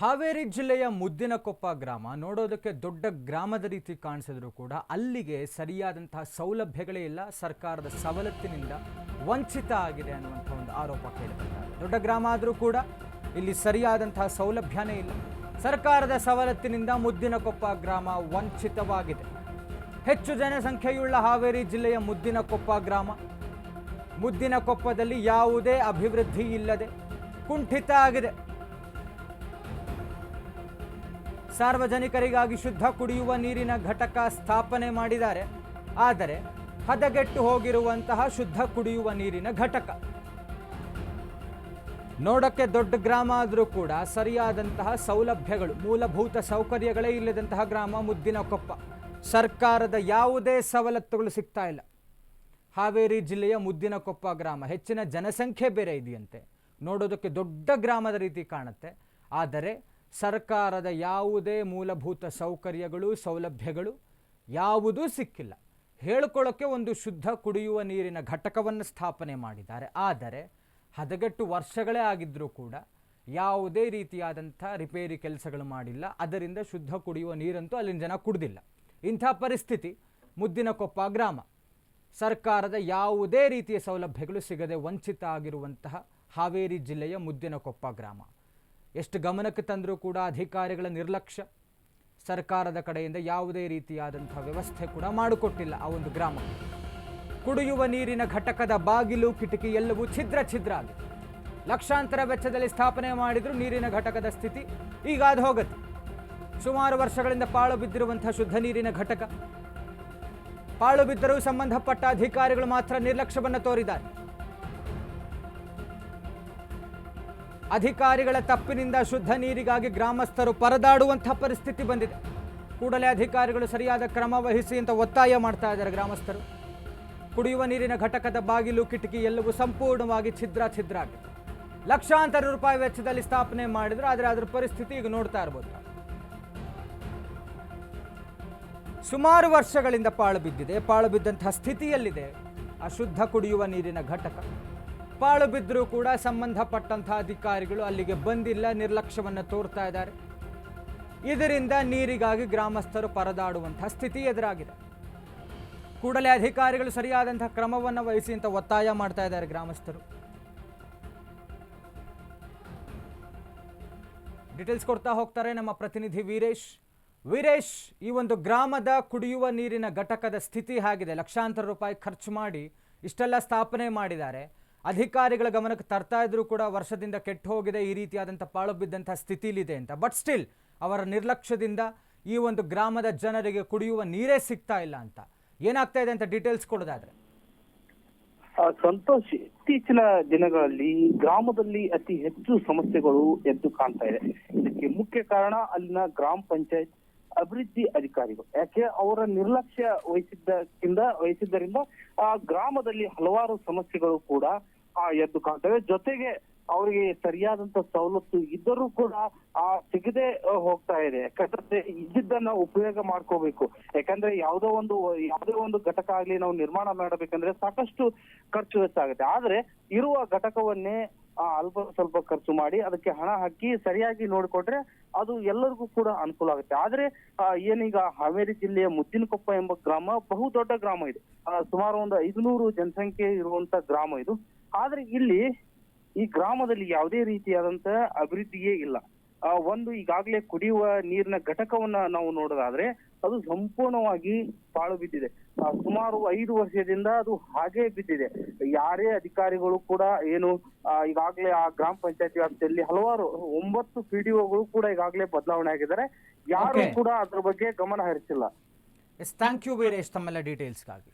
ಹಾವೇರಿ ಜಿಲ್ಲೆಯ ಮುದ್ದಿನಕೊಪ್ಪ ಗ್ರಾಮ ನೋಡೋದಕ್ಕೆ ದೊಡ್ಡ ಗ್ರಾಮದ ರೀತಿ ಕಾಣಿಸಿದ್ರು ಕೂಡ ಅಲ್ಲಿಗೆ ಸರಿಯಾದಂತಹ ಸೌಲಭ್ಯಗಳೇ ಇಲ್ಲ. ಸರ್ಕಾರದ ಸವಲತ್ತಿನಿಂದ ವಂಚಿತ ಆಗಿದೆ ಅನ್ನುವಂಥ ಒಂದು ಆರೋಪ ಕೇಳಿದ್ದಾರೆ ದೊಡ್ಡ ಗ್ರಾಮ ಆದರೂ ಕೂಡ ಇಲ್ಲಿ ಸರಿಯಾದಂತಹ ಸೌಲಭ್ಯನೇ ಇಲ್ಲ. ಸರ್ಕಾರದ ಸವಲತ್ತಿನಿಂದ ಮುದ್ದಿನಕೊಪ್ಪ ಗ್ರಾಮ ವಂಚಿತವಾಗಿದೆ. ಹೆಚ್ಚು ಜನಸಂಖ್ಯೆಯುಳ್ಳ ಹಾವೇರಿ ಜಿಲ್ಲೆಯ ಮುದ್ದಿನಕೊಪ್ಪ ಗ್ರಾಮ. ಮುದ್ದಿನಕೊಪ್ಪದಲ್ಲಿ ಯಾವುದೇ ಅಭಿವೃದ್ಧಿ ಇಲ್ಲದೆ ಕುಂಠಿತ ಆಗಿದೆ. ಸಾರ್ವಜನಿಕರಿಗಾಗಿ ಶುದ್ಧ ಕುಡಿಯುವ ನೀರಿನ ಘಟಕ ಸ್ಥಾಪನೆ ಮಾಡಿದ್ದಾರೆ. ಆದರೆ ಹದಗೆಟ್ಟು ಹೋಗಿರುವಂತಹ ಶುದ್ಧ ಕುಡಿಯುವ ನೀರಿನ ಘಟಕ. ನೋಡಕ್ಕೆ ದೊಡ್ಡ ಗ್ರಾಮ ಆದರೂ ಕೂಡ ಸರಿಯಾದಂತಹ ಸೌಲಭ್ಯಗಳು, ಮೂಲಭೂತ ಸೌಕರ್ಯಗಳೇ ಇಲ್ಲದಂತಹ ಗ್ರಾಮ ಮುದ್ದಿನಕೊಪ್ಪ. ಸರ್ಕಾರದ ಯಾವುದೇ ಸವಲತ್ತುಗಳು ಸಿಗ್ತಾ ಇಲ್ಲ. ಹಾವೇರಿ ಜಿಲ್ಲೆಯ ಮುದ್ದಿನಕೊಪ್ಪ ಗ್ರಾಮ ಹೆಚ್ಚಿನ ಜನಸಂಖ್ಯೆ ಬೇರೆ ಇದೆಯಂತೆ. ನೋಡೋದಕ್ಕೆ ದೊಡ್ಡ ಗ್ರಾಮದ ರೀತಿ ಕಾಣುತ್ತೆ. ಆದರೆ ಸರ್ಕಾರದ ಯಾವುದೇ ಮೂಲಭೂತ ಸೌಕರ್ಯಗಳು, ಸೌಲಭ್ಯಗಳು ಯಾವುದೂ ಸಿಕ್ಕಿಲ್ಲ. ಹೇಳ್ಕೊಳ್ಳೋಕ್ಕೆ ಒಂದು ಶುದ್ಧ ಕುಡಿಯುವ ನೀರಿನ ಘಟಕವನ್ನು ಸ್ಥಾಪನೆ ಮಾಡಿದ್ದಾರೆ. ಆದರೆ ಹದಗೆಟ್ಟು ವರ್ಷಗಳೇ ಆಗಿದ್ದರೂ ಕೂಡ ಯಾವುದೇ ರೀತಿಯಾದಂಥ ರಿಪೇರಿ ಕೆಲಸಗಳು ಮಾಡಿಲ್ಲ. ಅದರಿಂದ ಶುದ್ಧ ಕುಡಿಯುವ ನೀರಂತೂ ಅಲ್ಲಿನ ಜನ ಕುಡಿದಿಲ್ಲ. ಇಂಥ ಪರಿಸ್ಥಿತಿ ಮುದ್ದಿನಕೊಪ್ಪ ಗ್ರಾಮ. ಸರ್ಕಾರದ ಯಾವುದೇ ರೀತಿಯ ಸೌಲಭ್ಯಗಳು ಸಿಗದೆ ವಂಚಿತ ಆಗಿರುವಂತಹ ಹಾವೇರಿ ಜಿಲ್ಲೆಯ ಮುದ್ದಿನಕೊಪ್ಪ ಗ್ರಾಮ. ಎಷ್ಟು ಗಮನಕ್ಕೆ ತಂದರೂ ಕೂಡ ಅಧಿಕಾರಿಗಳ ನಿರ್ಲಕ್ಷ್ಯ. ಸರ್ಕಾರದ ಕಡೆಯಿಂದ ಯಾವುದೇ ರೀತಿಯಾದಂಥ ವ್ಯವಸ್ಥೆ ಕೂಡ ಮಾಡಿಕೊಟ್ಟಿಲ್ಲ ಆ ಒಂದು ಗ್ರಾಮ. ಕುಡಿಯುವ ನೀರಿನ ಘಟಕದ ಬಾಗಿಲು, ಕಿಟಕಿ ಎಲ್ಲವೂ ಛಿದ್ರ ಛಿದ್ರ ಆಗಿದೆ ಲಕ್ಷಾಂತರ ವೆಚ್ಚದಲ್ಲಿ ಸ್ಥಾಪನೆ ಮಾಡಿದ್ರು ನೀರಿನ ಘಟಕದ ಸ್ಥಿತಿ ಈಗ ಅದು ಹೋಗುತ್ತೆ. ಸುಮಾರು ವರ್ಷಗಳಿಂದ ಪಾಳು ಬಿದ್ದಿರುವಂತಹ ಶುದ್ಧ ನೀರಿನ ಘಟಕ. ಪಾಳು ಬಿದ್ದರೂ ಸಂಬಂಧಪಟ್ಟ ಅಧಿಕಾರಿಗಳು ಮಾತ್ರ ನಿರ್ಲಕ್ಷ್ಯವನ್ನು ತೋರಿದ್ದಾರೆ. ಅಧಿಕಾರಿಗಳ ತಪ್ಪಿನಿಂದ ಶುದ್ಧ ನೀರಿಗಾಗಿ ಗ್ರಾಮಸ್ಥರು ಪರದಾಡುವಂತಹ ಪರಿಸ್ಥಿತಿ ಬಂದಿದೆ. ಕೂಡಲೇ ಅಧಿಕಾರಿಗಳು ಸರಿಯಾದ ಕ್ರಮ ವಹಿಸಿ ಅಂತ ಒತ್ತಾಯ ಮಾಡ್ತಾ ಇದ್ದಾರೆ ಗ್ರಾಮಸ್ಥರು. ಕುಡಿಯುವ ನೀರಿನ ಘಟಕದ ಬಾಗಿಲು, ಕಿಟಕಿ ಎಲ್ಲವೂ ಸಂಪೂರ್ಣವಾಗಿ ಛಿದ್ರ ಛಿದ್ರ ಆಗಿದೆ. ಲಕ್ಷಾಂತರ ರೂಪಾಯಿ ವೆಚ್ಚದಲ್ಲಿ ಸ್ಥಾಪನೆ ಮಾಡಿದ್ರು, ಆದರೆ ಅದರ ಪರಿಸ್ಥಿತಿ ಈಗ ನೋಡ್ತಾ ಇರ್ಬೋದು ಸುಮಾರು ವರ್ಷಗಳಿಂದ ಪಾಳು ಬಿದ್ದಿದೆ. ಪಾಳು ಬಿದ್ದಂತಹ ಸ್ಥಿತಿಯಲ್ಲಿದೆ. ಅಶುದ್ಧ ಶುದ್ಧ ಕುಡಿಯುವ ನೀರಿನ ಘಟಕ. ಪಾಳು ಬಿದ್ದರೂ ಕೂಡ ಸಂಬಂಧಪಟ್ಟಂತಹ ಅಧಿಕಾರಿಗಳು ಅಲ್ಲಿಗೆ ಬಂದಿಲ್ಲ, ನಿರ್ಲಕ್ಷ್ಯವನ್ನು ತೋರ್ತಾ ಇದ್ದಾರೆ. ಇದರಿಂದ ನೀರಿಗಾಗಿ ಗ್ರಾಮಸ್ಥರು ಪರದಾಡುವಂತಹ ಸ್ಥಿತಿ ಎದುರಾಗಿದೆ. ಕೂಡಲೇ ಅಧಿಕಾರಿಗಳು ಸರಿಯಾದಂತಹ ಕ್ರಮವನ್ನು ವಹಿಸಿ ಅಂತ ಒತ್ತಾಯ ಮಾಡ್ತಾ ಇದ್ದಾರೆ ಗ್ರಾಮಸ್ಥರು. ಡೀಟೇಲ್ಸ್ ಕೊಡ್ತಾ ಹೋಗ್ತಾರೆ ನಮ್ಮ ಪ್ರತಿನಿಧಿ ವೀರೇಶ್. ವೀರೇಶ್, ಈ ಒಂದು ಗ್ರಾಮದ ಕುಡಿಯುವ ನೀರಿನ ಘಟಕದ ಸ್ಥಿತಿ ಆಗಿದೆ ಲಕ್ಷಾಂತರ ರೂಪಾಯಿ ಖರ್ಚು ಮಾಡಿ ಇಷ್ಟೆಲ್ಲ ಸ್ಥಾಪನೆ ಮಾಡಿದ್ದಾರೆ. ಅಧಿಕಾರಿಗಳ ಗಮನಕ್ಕೆ ತರ್ತಾ ಇದ್ರೂ ಕೂಡ ವರ್ಷದಿಂದ ಕೆಟ್ಟು ಹೋಗಿದೆ ಈ ರೀತಿಯಾದಂಥ ಪಾಳು ಬಿದ್ದಂಥ ಸ್ಥಿತಿಲಿದೆ ಅಂತ. ಬಟ್ ಸ್ಟಿಲ್ ಅವರ ನಿರ್ಲಕ್ಷ್ಯದಿಂದ ಈ ಒಂದು ಗ್ರಾಮದ ಜನರಿಗೆ ಕುಡಿಯುವ ನೀರೇ ಸಿಗ್ತಾ ಇಲ್ಲ ಅಂತ. ಏನಾಗ್ತಾ ಇದೆ ಅಂತ ಡೀಟೇಲ್ಸ್ ಕೊಡೋದಾದ್ರೆ? ಸಂತೋಷ್, ಇತ್ತೀಚಿನ ದಿನಗಳಲ್ಲಿ ಗ್ರಾಮದಲ್ಲಿ ಅತಿ ಹೆಚ್ಚು ಸಮಸ್ಯೆಗಳು ಎದ್ದು ಕಾಣ್ತಾ ಇದೆ. ಇದಕ್ಕೆ ಮುಖ್ಯ ಕಾರಣ ಅಲ್ಲಿನ ಗ್ರಾಮ ಪಂಚಾಯತ್ ಅಭಿವೃದ್ಧಿ ಅಧಿಕಾರಿಗಳು. ಯಾಕೆ? ಅವರ ನಿರ್ಲಕ್ಷ್ಯ ವಹಿಸಿದ್ದಕ್ಕಿಂತ ವಹಿಸಿದ್ದರಿಂದ ಆ ಗ್ರಾಮದಲ್ಲಿ ಹಲವಾರು ಸಮಸ್ಯೆಗಳು ಕೂಡ ಎದ್ದು ಕಾಣ್ತವೆ. ಜೊತೆಗೆ ಅವರಿಗೆ ಸರಿಯಾದಂತ ಸವಲತ್ತು ಇದ್ದರೂ ಕೂಡ, ಆ, ಸಿಗದೆ ಹೋಗ್ತಾ ಇದೆ. ಯಾಕಂದ್ರೆ ಇದ್ದಿದ್ದನ್ನ ಉಪಯೋಗ ಮಾಡ್ಕೋಬೇಕು. ಯಾಕಂದ್ರೆ ಯಾವುದೋ ಒಂದು, ಯಾವುದೇ ಒಂದು ಘಟಕ ಆಗ್ಲಿ ನಾವು ನಿರ್ಮಾಣ ಮಾಡಬೇಕಂದ್ರೆ ಸಾಕಷ್ಟು ಖರ್ಚು ವೆಚ್ಚ ಆಗುತ್ತೆ ಆದ್ರೆ ಇರುವ ಘಟಕವನ್ನೇ ಅಲ್ಪ ಸ್ವಲ್ಪ ಖರ್ಚು ಮಾಡಿ ಅದಕ್ಕೆ ಹಣ ಹಾಕಿ ಸರಿಯಾಗಿ ನೋಡಿಕೊಟ್ರೆ ಅದು ಎಲ್ಲರಿಗೂ ಕೂಡ ಅನುಕೂಲ ಆಗುತ್ತೆ. ಆದ್ರೆ ಆ, ಏನೀಗ ಹಾವೇರಿ ಜಿಲ್ಲೆಯ ಮುದ್ದಿನಕೊಪ್ಪ ಎಂಬ ಗ್ರಾಮ ಬಹು ದೊಡ್ಡ ಗ್ರಾಮ ಇದು. ಆ, ಸುಮಾರು ಒಂದು ಐದುನೂರು ಜನಸಂಖ್ಯೆ ಇರುವಂತ ಗ್ರಾಮ ಇದು. ಆದ್ರೆ ಇಲ್ಲಿ ಈ ಗ್ರಾಮದಲ್ಲಿ ಯಾವುದೇ ರೀತಿಯಾದಂತ ಅಭಿವೃದ್ಧಿಯೇ ಇಲ್ಲ. ಆ, ಒಂದು ಈಗಾಗಲೇ ಕುಡಿಯುವ ನೀರಿನ ಘಟಕವನ್ನ ನಾವು ನೋಡೋದಾದ್ರೆ ಅದು ಸಂಪೂರ್ಣವಾಗಿ ಪಾಳು ಬಿದ್ದಿದೆ. ಸುಮಾರು ಐದು ವರ್ಷದಿಂದ ಅದು ಹಾಗೆ ಬಿದ್ದಿದೆ. ಯಾರೇ ಅಧಿಕಾರಿಗಳು ಕೂಡ ಏನು ಈಗಾಗ್ಲೇ ಈಗಾಗಲೇ ಆ ಗ್ರಾಮ ಪಂಚಾಯತಿ ವ್ಯಾಪ್ತಿಯಲ್ಲಿ ಹಲವಾರು ಒಂಬತ್ತು ಪಿಡಿಒಗಳು ಕೂಡ ಈಗಾಗಲೇ ಬದಲಾವಣೆ ಆಗಿದ್ದಾರೆ. ಯಾರು ಕೂಡ ಅದ್ರ ಬಗ್ಗೆ ಗಮನ ಹರಿಸಿಲ್ಲ. ಎಸ್ ಥ್ಯಾಂಕ್ ಯು ವೀರೇಶ್ ತಮ್ಮೆಲ್ಲ ಡೀಟೇಲ್ಸ್ಗಾಗಿ